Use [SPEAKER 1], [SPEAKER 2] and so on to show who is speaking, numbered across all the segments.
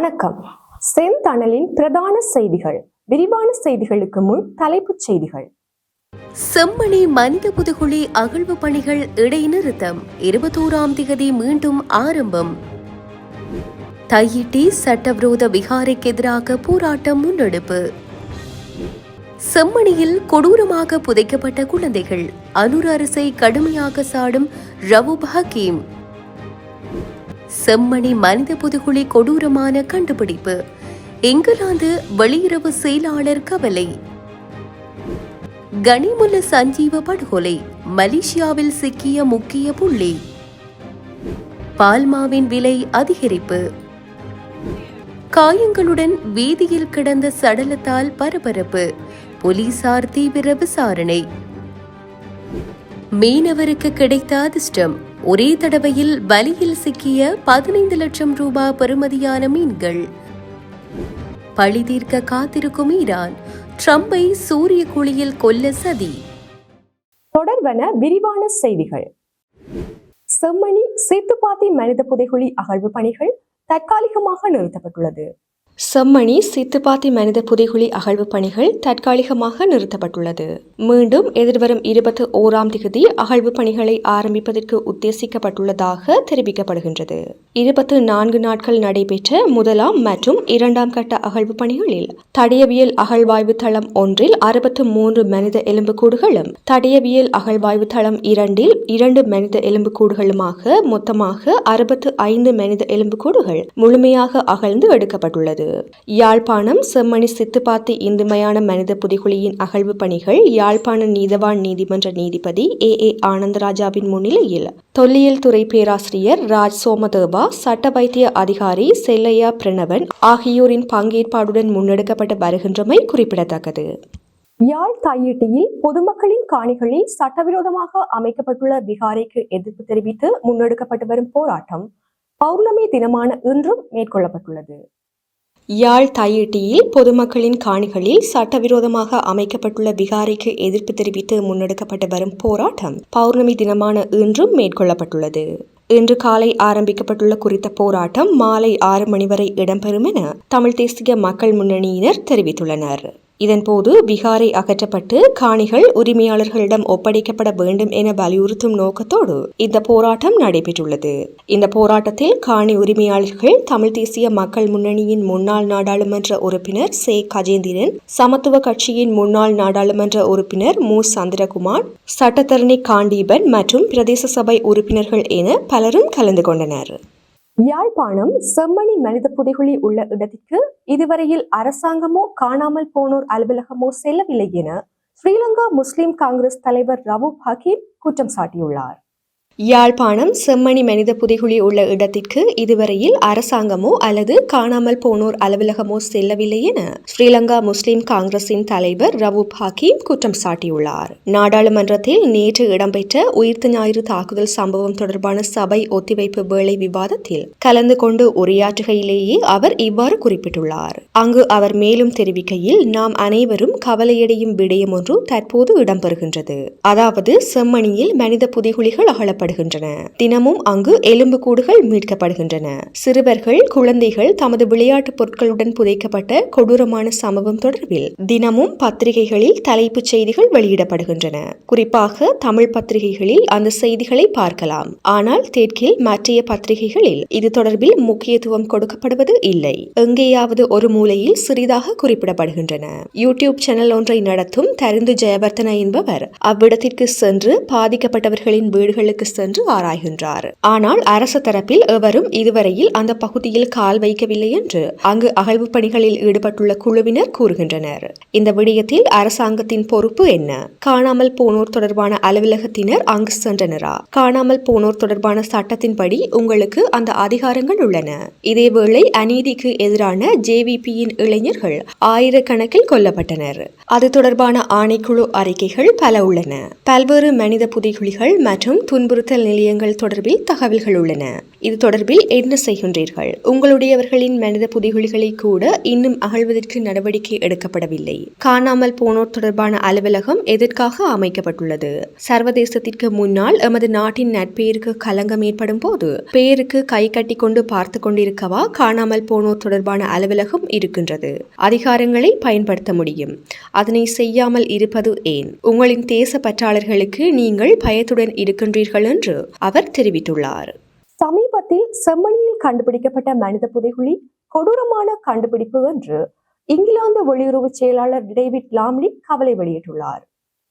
[SPEAKER 1] வணக்கம். செந்தணலின் பிரதான செய்திகள். விரிவான செய்திகளுக்கு முன் தலைப்புச் செய்திகள்.
[SPEAKER 2] செம்மணி மனித புதுகுழி அகழ்வு பணிகள் இடைநிறுத்தம். இருபத்தோராம் திகதி மீண்டும் ஆரம்பம். தையிட்டி சட்டவிரோத விகாரைக்கு எதிராக போராட்டம் முன்னெடுப்பு. செம்மணியில் கொடூரமாக புதைக்கப்பட்ட குழந்தைகள். அனுர அரசை கடுமையாக சாடும் ரவுப் ஹக்கீம். செம்மணி மனித புதுகுழி கொடூரமான கண்டுபிடிப்பு. இங்கிலாந்து வெளியுறவு செயலாளர் கவலை. கனிமுல்ல சஞ்சீவ படுகொலை மலேசியாவில் சிக்கிய முக்கிய புள்ளி. பால்மாவின் விலை அதிகரிப்பு. காயங்களுடன் வீதியில் கிடந்த சடலத்தால் பரபரப்பு போலீசார் தீவிர விசாரணை. மீனவருக்கு கிடைத்த அதிர்ஷ்டம் ஒரே தடவையில் வலியில் சிக்கிய பதினைந்து லட்சம் ரூபாய் பெறுமதியான மீன்கள். பழி தீர்க்க காத்திருக்கும் ஈரான். ட்ரம்பை சூரிய குழியில் கொல்ல சதி.
[SPEAKER 1] தொடர்வன விரிவான செய்திகள். செம்மணி சேத்துப்பாத்தி மனித புதைகுழி அகழ்வு பணிகள் தற்காலிகமாக நிறுத்தப்பட்டுள்ளது.
[SPEAKER 3] செம்மணி சித்துப்பாத்தி மனித புதைகுழி அகழ்வு பணிகள் தற்காலிகமாக நிறுத்தப்பட்டுள்ளது. மீண்டும் எதிர்வரும் இருபத்தி ஓராம் திகதி அகழ்வு பணிகளை ஆரம்பிப்பதற்கு உத்தேசிக்கப்பட்டுள்ளதாக தெரிவிக்கப்படுகின்றது. இருபத்து நான்கு நாட்கள் நடைபெற்ற முதலாம் மற்றும் இரண்டாம் கட்ட அகழ்வு பணிகளில் தடயவியல் அகழ்வாய்வு தளம் ஒன்றில் அறுபத்து மூன்று மனித எலும்புக்கூடுகளும் தடயவியல் அகழ்வாய்வு தளம் இரண்டில் இரண்டு மனித எலும்புக்கூடுகளுமாக மொத்தமாக அறுபத்து ஐந்து மனித எலும்புக்கூடுகள் முழுமையாக அகழ்ந்து எடுக்கப்பட்டுள்ளது. யாழ்ப்பாணம் செம்மணி சித்துப்பாத்தி இந்துமையான மனித புதிகுலியின் அகழ்வு பணிகள் யாழ்ப்பாண நீதவான் நீதிமன்ற நீதிபதி ஏ. ஏ. ஆனந்தராஜாவின் முன்னிலையில். தொல்லியல் துறை பேராசிரியர் ராஜ் சோமதேவா சட்ட வைத்திய அதிகாரி செல்லையா பிரணவன் ஆகியோரின் பங்கேற்பாடுடன் முன்னெடுக்கப்பட்டு வருகின்றமை குறிப்பிடத்தக்கது.
[SPEAKER 1] யாழ் தாயீட்டியில் பொதுமக்களின் காணிகளில் சட்டவிரோதமாக அமைக்கப்பட்டுள்ள விகாரைக்கு எதிர்ப்பு தெரிவித்து முன்னெடுக்கப்பட்டு வரும் போராட்டம் பௌர்ணமி தினமான இன்றும் மேற்கொள்ளப்பட்டுள்ளது.
[SPEAKER 3] யாழ் தையிட்டியில் பொதுமக்களின் காணிகளில் சட்டவிரோதமாக அமைக்கப்பட்டுள்ள விகாரைக்கு எதிர்ப்பு தெரிவித்து முன்னெடுக்கப்பட்டு வரும் போராட்டம் பௌர்ணமி தினமான இன்றும் மேற்கொள்ளப்பட்டுள்ளது. இன்று காலை ஆரம்பிக்கப்பட்டுள்ள குறித்த போராட்டம் மாலை ஆறு மணி வரை இடம்பெறும் என தமிழ் தேசிய மக்கள் முன்னணியினர் தெரிவித்துள்ளனர். இதன்போது விகாரை அகற்றப்பட்டு காணிகள் உரிமையாளர்களிடம் ஒப்படைக்கப்பட வேண்டும் என வலியுறுத்தும் நோக்கத்தோடு இந்த போராட்டம் நடைபெற்றுள்ளது. இந்த போராட்டத்தில் காணி உரிமையாளர்கள் தமிழ் தேசிய மக்கள் முன்னணியின் முன்னாள் நாடாளுமன்ற உறுப்பினர் சே. கஜேந்திரன் சமத்துவ கட்சியின் முன்னாள் நாடாளுமன்ற உறுப்பினர் மு. சந்திரகுமார் சட்டத்தரணி காண்டீபன் மற்றும் பிரதேச சபை உறுப்பினர்கள் என பலரும் கலந்து கொண்டனர்.
[SPEAKER 1] யாழ்ப்பாணம் செம்மணி மனித புதைகுழி உள்ள இடத்திற்கு இதுவரையில் அரசாங்கமோ காணாமல் போனோர் அலுவலகமோ செல்லவில்லை என ஸ்ரீலங்கா முஸ்லிம் காங்கிரஸ் தலைவர் ரவூப் ஹக்கீம் குற்றம் சாட்டியுள்ளார்.
[SPEAKER 3] யாழ்ப்பாணம் செம்மணி மனித புதைகுழி உள்ள இடத்திற்கு இதுவரையில் அரசாங்கமோ அல்லது காணாமல் போனோர் அலுவலகமோ செல்லவில்லை என ஸ்ரீலங்கா முஸ்லிம் காங்கிரசின் தலைவர் ரவூப் ஹக்கீம் குற்றம் சாட்டியுள்ளார். நாடாளுமன்றத்தில் நேற்று இடம்பெற்ற உயிர்த்த ஞாயிறு தாக்குதல் சம்பவம் தொடர்பான சபை ஒத்திவைப்பு வேளை விவாதத்தில் கலந்து கொண்டு உரையாற்றுகையிலேயே அவர் இவ்வாறு குறிப்பிட்டுள்ளார். அங்கு அவர் மேலும் தெரிவிக்கையில் நாம் அனைவரும் கவலையடையும் விடயம் ஒன்று தற்போது இடம்பெறுகின்றது. அதாவது செம்மணியில் மனித புதைகுழிகள் அகலப்படும் செய்யப்படுகின்றன தினமும் அங்கு எலும்புக்கூடுகள் மீட்கப்படுகின்றன. சிறுவர்கள் குழந்தைகள் தமது விளையாட்டுப் பொருட்களுடன் புதைக்கப்பட்ட கொடூரமான சம்பவம் தொடர்பில் தினமும் பத்திரிகைகளில் தலைப்புச் செய்திகள் வெளியிடப்படுகின்றன. குறிப்பாக தமிழ் பத்திரிகைகளில் அந்த செய்திகளை பார்க்கலாம். ஆனால் தெற்கில் மற்றைய பத்திரிகைகளில் இது தொடர்பில் முக்கியத்துவம் கொடுக்கப்படுவது இல்லை. எங்கேயாவது ஒரு மூலையில் சிறிதாக குறிப்பிடப்படுகின்றன. யூடியூப் சேனல் ஒன்றை நடத்தும் தருந்து ஜெயவர்த்தன என்பவர் அவ்விடத்திற்கு சென்று பாதிக்கப்பட்டவர்களின் வீடுகளுக்கு சென்று ஆராய்கின்றார். ஆனால் அரசு தரப்பில் எவரும் இதுவரையில் அந்த பகுதியில் கால் வைக்கவில்லை என்று அங்கு அகழ்வு பணிகளில் ஈடுபட்டுள்ள குழுவினர் கூறுகின்றனர். இந்த விடயத்தில் அரசாங்கத்தின் பொறுப்பு என்ன? காணாமல் போனோர் தொடர்பான அலுவலகத்தினர் அங்கு சென்றனரா? காணாமல் போனோர் தொடர்பான சட்டத்தின்படி உங்களுக்கு அந்த அதிகாரங்கள் உள்ளன. இதேவேளை அநீதிக்கு எதிரான ஜேவிபியின் இளைஞர்கள் ஆயிரக்கணக்கில் கொல்லப்பட்டனர். அது தொடர்பான ஆணைக்குழு அறிக்கைகள் பல உள்ளன. பல்வேறு மனித புதைகுழிகள் மற்றும் துன்புறு துன்புறுத்தல் நிலையங்கள் தொடர்பில் தகவல்கள் உள்ளன. இது தொடர்பில் என்ன செய்கின்றீர்கள்? உங்களுடையவர்களின் மனித புதைகுழிகளை கூட இன்னும் அகழ்வதற்கு நடவடிக்கை எடுக்கப்படவில்லை. காணாமல் போனோர் தொடர்பான அலுவலகம் எதற்காக அமைக்கப்பட்டுள்ளது? சர்வதேசத்திற்கு முன்னால் எமது நாட்டின் நட்பெயருக்கு களங்கம் ஏற்படும் போது பெயருக்கு கை கட்டி கொண்டு பார்த்து கொண்டிருக்கவா காணாமல் போனோர் தொடர்பான அலுவலகம் இருக்கின்றது. அதிகாரங்களை பயன்படுத்த முடியும். அதனை செய்யாமல் இருப்பது ஏன்? உங்களின் தேச பற்றாளர்களுக்கு நீங்கள் பயத்துடன் இருக்கின்றீர்கள் என்று அவர் தெரிவித்துள்ளார்.
[SPEAKER 1] சமீபத்தில் செம்மணியில் கண்டுபிடிக்கப்பட்ட மனித புதைகுழி கொடூரமான கண்டுபிடிப்பு என்று இங்கிலாந்து வெளியுறவு செயலாளர் டேவிட் லாம்லி கவலை வெளியிட்டுள்ளார்.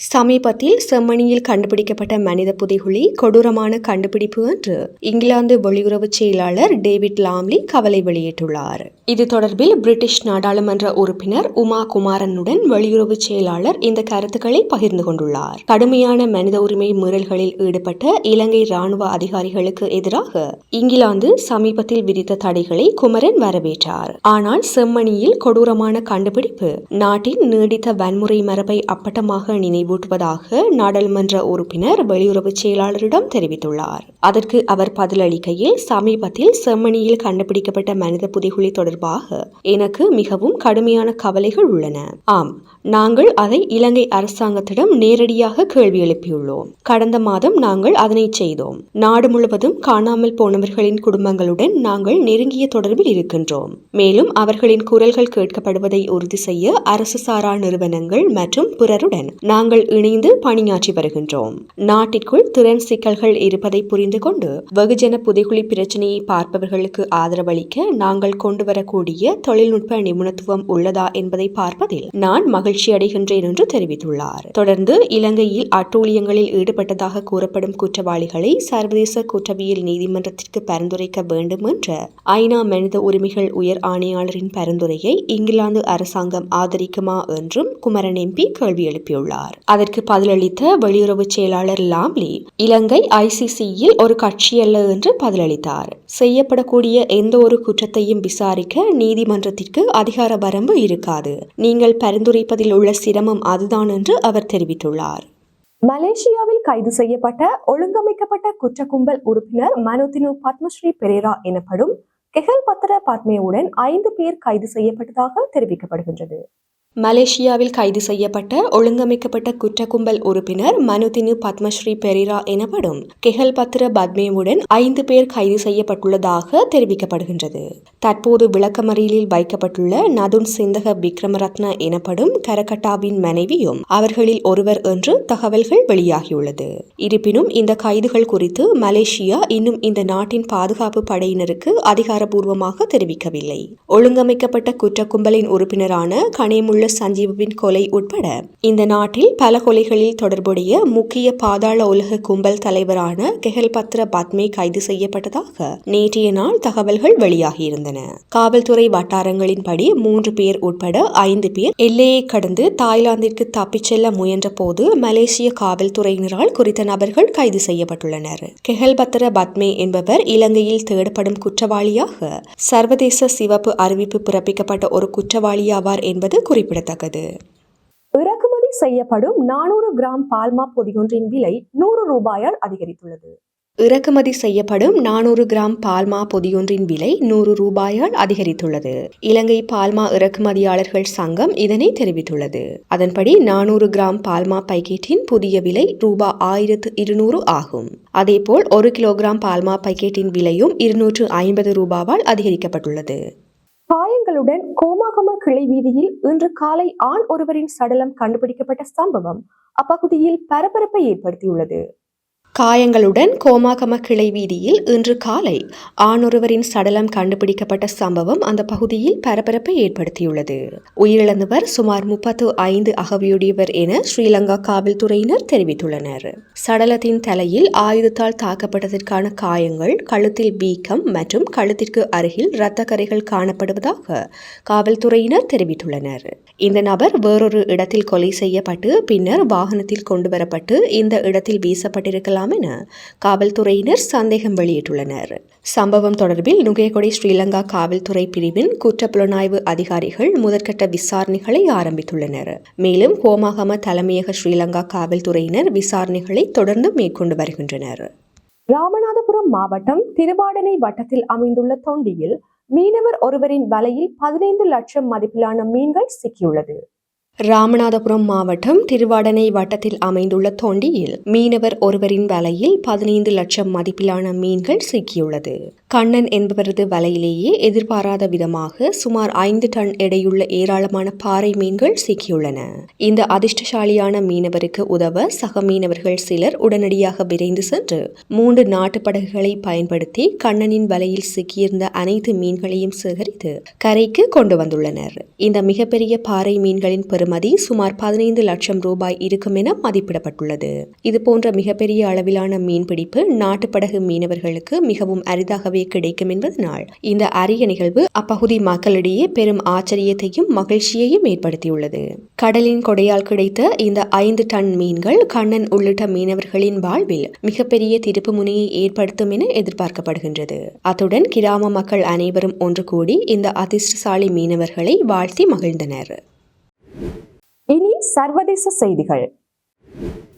[SPEAKER 3] சமீபத்தில் செம்மணியில் கண்டுபிடிக்கப்பட்ட மனித புதைகுழி கொடூரமான கண்டுபிடிப்பு என்று இங்கிலாந்து வெளியுறவு செயலாளர் டேவிட் லாம்லி கவலை வெளியிட்டுள்ளார். இது தொடர்பில் பிரிட்டிஷ் நாடாளுமன்ற உறுப்பினர் உமா குமாரனுடன் வெளியுறவு செயலாளர் இந்த கருத்துக்களை பகிர்ந்து கொண்டுள்ளார். கடுமையான மனித உரிமை மீறல்களில் ஈடுபட்ட இலங்கை ராணுவ அதிகாரிகளுக்கு எதிராக இங்கிலாந்து சமீபத்தில் விதித்த தடைகளை குமரன் வரவேற்றார். ஆனால் செம்மணியில் கொடூரமான கண்டுபிடிப்பு நாட்டின் நீடித்த வன்முறை மரபை அப்பட்டமாக நினைவூட்டுவதாக நாடாளுமன்ற உறுப்பினர் வெளியுறவு செயலாளரிடம் தெரிவித்துள்ளார். அதற்கு அவர் பதிலளிக்கையில் சமீபத்தில் செம்மணியில் கண்டுபிடிக்கப்பட்ட மனித புதைகுழி தொடர்பாக எனக்கு மிகவும் கடுமையான கவலைகள் உள்ளன. ஆம் நாங்கள் அதை இலங்கை அரசாங்கத்திடம் நேரடியாக கேள்வி எழுப்பியுள்ளோம். கடந்த மாதம் நாங்கள் அதனை செய்தோம். நாடு முழுவதும் காணாமல் போனவர்களின் குடும்பங்களுடன் நாங்கள் நெருங்கிய தொடர்பில் இருக்கின்றோம். மேலும் அவர்களின் குரல்கள் கேட்கப்படுவதை உறுதி செய்ய அரசு சாரா நிறுவனங்கள் மற்றும் பிறருடன் நாங்கள் இணைந்து பணியாற்றி வருகின்றோம். நாட்டிற்குள் திறன் சிக்கல்கள் இருப்பதை புரிந்து கொண்டு வெகுஜன புதைகுழி பிரச்சனையை பார்ப்பவர்களுக்கு ஆதரவளிக்க நாங்கள் கொண்டுவர தரக்கூடிய தொழில்நுட்ப நிபுணத்துவம் உள்ளதா என்பதை பார்ப்பதில் நான் மகிழ்ச்சி அடைகின்றேன் என்று தெரிவித்துள்ளார். தொடர்ந்து இலங்கையில் அட்டூழியங்களில் ஈடுபட்டதாக கூறப்படும் குற்றவாளிகளை சர்வதேச குற்றவியல் நீதிமன்றத்திற்கு பரிந்துரைக்க வேண்டும் என்ற ஐநா மனித உரிமைகள் உயர் ஆணையாளரின் பரிந்துரையை இங்கிலாந்து அரசாங்கம் ஆதரிக்குமா என்றும் குமரன் எம்பி கேள்வி எழுப்பியுள்ளார். அதற்கு பதிலளித்த வெளியுறவு செயலாளர் லாம்லி இலங்கை ஐசிசியில் ஒரு கட்சி அல்ல என்று பதிலளித்தார். செய்யப்படக்கூடிய எந்த ஒரு குற்றத்தையும் விசாரிக்க நீதிமன்றத்திற்கு அதிகார வரம்பு இருக்காது. நீங்கள் பரிந்துரைப்பதில் உள்ள சிரமம் அதுதான் என்று அவர் தெரிவித்துள்ளார்.
[SPEAKER 1] மலேசியாவில் கைது செய்யப்பட்ட ஒழுங்கமைக்கப்பட்ட குற்ற கும்பல் உறுப்பினர் மனோதினு பத்மஸ்ரீ பெரேரா எனப்படும் கெஹல் பத்திர பாத்மேவுடன் ஐந்து பேர் கைது செய்யப்பட்டதாக தெரிவிக்கப்படுகின்றது.
[SPEAKER 3] மலேசியாவில் கைது செய்யப்பட்ட ஒழுங்கமைக்கப்பட்ட குற்ற கும்பல் உறுப்பினர் மனுதினு பத்மஸ்ரீ பெரிரா எனப்படும் கெஹல் பத்ர பத்மேவுடன் ஐந்து பேர் கைது செய்யப்பட்டுள்ளதாக தெரிவிக்கப்படுகின்றது. தற்போது விளக்கமறியலில் வைக்கப்பட்டுள்ள நதுன் சிந்தக விக்ரமரத்ன எனப்படும் கரகட்டாவின் மனைவியும் அவர்களில் ஒருவர் என்று தகவல்கள் வெளியாகியுள்ளது. இருப்பினும் இந்த கைதுகள் குறித்து மலேசியா இன்னும் இந்த நாட்டின் பாதுகாப்பு படையினருக்கு அதிகாரப்பூர்வமாக தெரிவிக்கவில்லை. ஒழுங்கமைக்கப்பட்ட குற்ற கும்பலின் உறுப்பினரான கனேமுள்ள சஞ்சீவின் கொலை உட்பட இந்த நாட்டில் பல கொலைகளில் தொடர்புடைய முக்கிய பாதாள உலக கும்பல் தலைவரான கெஹல் பத்ர பத்மே கைது செய்யப்பட்டதாக நேற்றைய நாள் தகவல்கள் வெளியாகியிருந்தன. காவல்துறை வட்டாரங்களின்படி மூன்று பேர் உட்பட ஐந்து பேர் எல்லையை கடந்து தாய்லாந்திற்கு தப்பிச் செல்ல முயன்ற போது மலேசிய காவல்துறையினரால் குறித்த நபர்கள் கைது செய்யப்பட்டுள்ளனர். கெஹல் பத்ர பத்மே என்பவர் இலங்கையில் தேடப்படும் குற்றவாளியாக சர்வதேச சிவப்பு அறிவிப்பு பிறப்பிக்கப்பட்ட ஒரு குற்றவாளியாவார் என்பது குறிப்பிடத்தக்கது.
[SPEAKER 1] இறக்குமதி செய்யப்படும் நானூறு கிராம் பால்மா பொதியொன்றின் விலை நூறு ரூபாயால் அதிகரித்துள்ளது.
[SPEAKER 3] இறக்குமதி செய்யப்படும் நானூறு கிராம் பால்மா பொதியொன்றின் விலை நூறு ரூபாயால் அதிகரித்துள்ளது. இலங்கை பால்மா இறக்குமதியாளர்கள் சங்கம் இதனை தெரிவித்துள்ளது. அதன்படி நானூறு கிராம் பால்மா பைக்கெட்டின் புதிய விலை ரூபா ஆயிரத்து இருநூறு ஆகும். அதேபோல் ஒரு கிலோகிராம் பால்மா பைக்கெட்டின் விலையும் இருநூற்று ஐம்பது ரூபாவால் அதிகரிக்கப்பட்டுள்ளது.
[SPEAKER 1] காயங்களுடன் கோமாகம கிளை வீதியில் இன்று காலை ஆண் ஒருவரின் சடலம் கண்டுபிடிக்கப்பட்ட சம்பவம் அப்பகுதியில் பரபரப்பை ஏற்படுத்தியுள்ளது.
[SPEAKER 3] காயங்களுடன் கோமாகம கிளை வீதியில் இன்று காலை ஆணொருவரின் சடலம் கண்டுபிடிக்கப்பட்ட சம்பவம் அந்த பகுதியில் பரபரப்பை ஏற்படுத்தியுள்ளது. உயிரிழந்தவர் சுமார் முப்பத்து ஐந்து அகவியுடையவர் என ஸ்ரீலங்கா காவல்துறையினர் தெரிவித்துள்ளனர். சடலத்தின் தலையில் ஆயுதத்தால் தாக்கப்பட்டதற்கான காயங்கள் கழுத்தில் வீக்கம் மற்றும் கழுத்திற்கு அருகில் இரத்த கரைகள் காணப்படுவதாக காவல்துறையினர் தெரிவித்துள்ளனர். இந்த நபர் வேறொரு இடத்தில் கொலை செய்யப்பட்டு பின்னர் வாகனத்தில் கொண்டுவரப்பட்டு இந்த இடத்தில் வீசப்பட்டிருக்கலாம் என காவல்துறையினர் சந்தேகம் வெளியிட்டுள்ளனர். சம்பவம் தொடர்பில் நுகையகொடை ஸ்ரீலங்கா காவல்துறை பிரிவின் குற்றப்புலனாய்வு அதிகாரிகள் முதற்கட்ட விசாரணைகளை ஆரம்பித்துள்ளனர். மேலும் கோமாகம தலைமையக ஸ்ரீலங்கா காவல்துறையினர் விசாரணைகளை தொடர்ந்து மேற்கொண்டு வருகின்றனர்.
[SPEAKER 1] ராமநாதபுரம் மாவட்டம் திருவாடனை வட்டத்தில் அமைந்துள்ள தொண்டியில் மீனவர் ஒருவரின் வலையில் பதினைந்து லட்சம் மதிப்பிலான மீன்கள் சிக்கியுள்ளது.
[SPEAKER 3] ராமநாதபுரம் மாவட்டம் திருவாடனை வட்டத்தில் அமைந்துள்ள தொண்டியில் மீனவர் ஒருவரின் வலையில் பதினைந்து லட்சம் மதிப்பிலான மீன்கள் சிக்கியுள்ளது. கண்ணன் என்பவரது வலையிலேயே எதிர்பாராத விதமாக சுமார் ஐந்து டன் எடையுள்ள ஏராளமான பாறை மீன்கள் சிக்கியுள்ளன. இந்த அதிர்ஷ்டசாலியான மீனவருக்கு உதவ சக மீனவர்கள் சிலர் உடனடியாக விரைந்து சென்று மூன்று நாட்டு படகுகளை பயன்படுத்தி கண்ணனின் வலையில் சிக்கியிருந்த அனைத்து மீன்களையும் சேகரித்து கரைக்கு கொண்டு வந்துள்ளனர். இந்த மிகப்பெரிய பாறை மீன்களின் பெறுமதி சுமார் பதினைந்து லட்சம் ரூபாய் இருக்கும் என மதிப்பிடப்பட்டுள்ளது. இதுபோன்ற மிகப்பெரிய அளவிலான மீன்பிடிப்பு நாட்டுப்படகு மீனவர்களுக்கு மிகவும் அரிதாகவே கிடைக்கும் என்பதனால் இந்த அரிய நிகழ்வு அப்பகுதி மக்களிடையே பெரும் ஆச்சரியத்தையும் மகிழ்ச்சியையும் ஏற்படுத்தியுள்ளது. கடலின் கொடையால் கிடைத்த இந்த ஐந்து டன் மீன்கள் கண்ணன் உள்ளிட்ட மீனவர்களின் வாழ்வில் மிகப்பெரிய திருப்பு முனையை ஏற்படுத்தும் என எதிர்பார்க்கப்படுகின்றது. அத்துடன் கிராம மக்கள் அனைவரும் ஒன்று கூடி இந்த அதிர்ஷ்டசாலி மீனவர்களை வாழ்த்தி மகிழ்ந்தனர்.
[SPEAKER 1] இனி சர்வதேச செய்திகள்.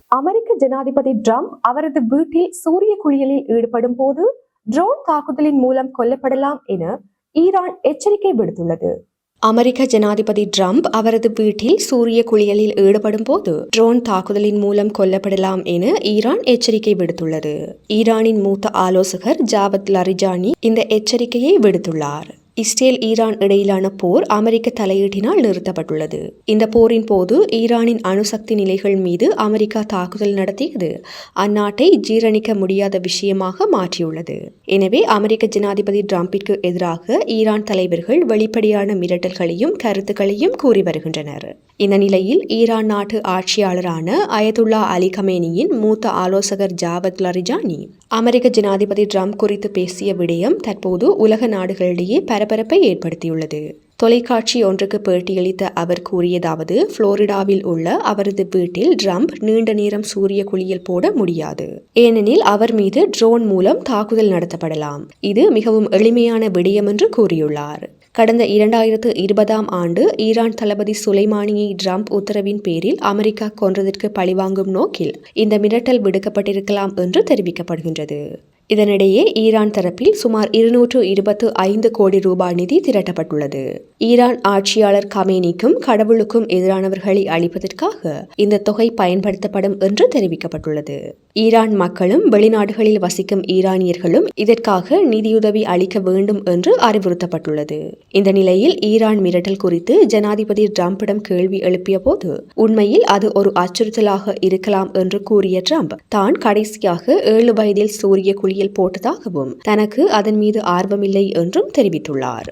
[SPEAKER 1] அமெரிக்க ஜனாதிபதி ட்ரம்ப் அவரது வீட்டில் சூரிய குளியலில் ஈடுபடும் போது ட்ரோன் தாக்குதலின் மூலம் கொல்லப்படலாம் என ஈரான் எச்சரிக்கை விடுத்துள்ளது.
[SPEAKER 3] அமெரிக்க ஜனாதிபதி ட்ரம்ப் அவரது வீட்டில் சூரிய குளியலில் ஈடுபடும் போது ட்ரோன் தாக்குதலின் மூலம் கொல்லப்படலாம் என ஈரான் எச்சரிக்கை விடுத்துள்ளது. ஈரானின் மூத்த ஆலோசகர் ஜாவத் லரிஜானி இந்த எச்சரிக்கையை விடுத்துள்ளார். இஸ்ரேல் ஈரான் இடையிலான போர் அமெரிக்க தலையீட்டினால் நிறுத்தப்பட்டுள்ளது. இந்த போரின் போது ஈரானின் அணுசக்தி நிலைகள் மீது அமெரிக்கா தாக்குதல் நடத்தியது. அந்நாட்டை ஜீரணிக்க முடியாத விஷயமாக மாற்றியுள்ளது. எனவே அமெரிக்க ஜனாதிபதி டிரம்பிற்கு எதிராக ஈரான் தலைவர்கள் வெளிப்படையான மிரட்டல்களையும் கருத்துக்களையும் கூறி வருகின்றனர். இந்த நிலையில் ஈரான் நாட்டு ஆட்சியாளரான அயதுல்லா அலி கமேனியின் மூத்த ஆலோசகர் ஜாவத் லரிஜானி அமெரிக்க ஜனாதிபதி ட்ரம்ப் குறித்து பேசிய விடயம் தற்போது உலக நாடுகளிடையே பரபரப்பை ஏற்படுத்தியுள்ளது. தொலைக்காட்சி ஒன்றுக்கு பேட்டியளித்த அவர் கூறியதாவது புளோரிடாவில் உள்ள அவரது வீட்டில் ட்ரம்ப் நீண்ட நேரம் சூரிய குளியல் போட முடியாது. ஏனெனில் அவர் மீது ட்ரோன் மூலம் தாக்குதல் நடத்தப்படலாம். இது மிகவும் எளிமையான விடயம் என்று கூறியுள்ளார். கடந்த இரண்டாயிரத்து இருபதாம் ஆண்டு ஈரான் தளபதி சுலைமானியை ட்ரம்ப் உத்தரவின் பேரில் அமெரிக்கா கொன்றதற்கு பழிவாங்கும் நோக்கில் இந்த மிரட்டல் விடுக்கப்பட்டிருக்கலாம் என்று தெரிவிக்கப்படுகின்றது. இதனிடையே ஈரான் தரப்பில் சுமார் இருநூற்று இருபத்து ஐந்து கோடி ரூபாய் நிதி திரட்டப்பட்டுள்ளது. ஈரான் ஆட்சியாளர் கமேனிக்கும் கடவுளுக்கும் எதிரானவர்களை அழிப்பதற்காக இந்த தொகை பயன்படுத்தப்படும் என்று தெரிவிக்கப்பட்டுள்ளது. ஈரான் மக்களும் வெளிநாடுகளில் வசிக்கும் ஈரானியர்களும் இதற்காக நிதியுதவி அளிக்க வேண்டும் என்று அறிவுறுத்தப்பட்டுள்ளது. இந்த நிலையில் ஈரான் மிரட்டல் குறித்து ஜனாதிபதி டிரம்பிடம் கேள்வி எழுப்பிய போது உண்மையில் அது ஒரு அச்சுறுத்தலாக இருக்கலாம் என்று கூறிய ட்ரம்ப் தான் கடைசியாக ஏழு வயதில் சூரிய குளியல் போட்டதாகவும் தனக்கு அதன் மீது ஆர்வமில்லை என்றும் தெரிவித்துள்ளார்.